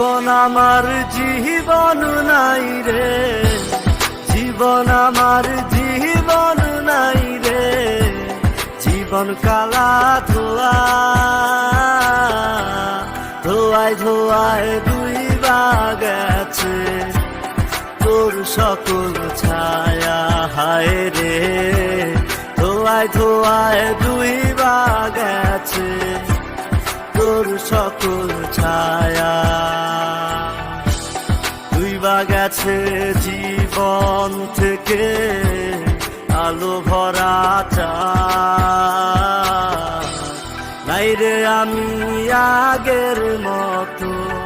জীবন আমার জীবন নাই রে। জীবন আমার জীবন নাই রে। জীবন কালা ধোয়া। ধোয়ায় ধোয়ায় দুই গেছে তোর সকল ছায়া, হায় রে। ধোয়ায় ধোয়ায় দুই গেছে তোর সকল ছায়া দুই গেছে জীবন থেকে আলো ভরা চা রে আমি আগের মতো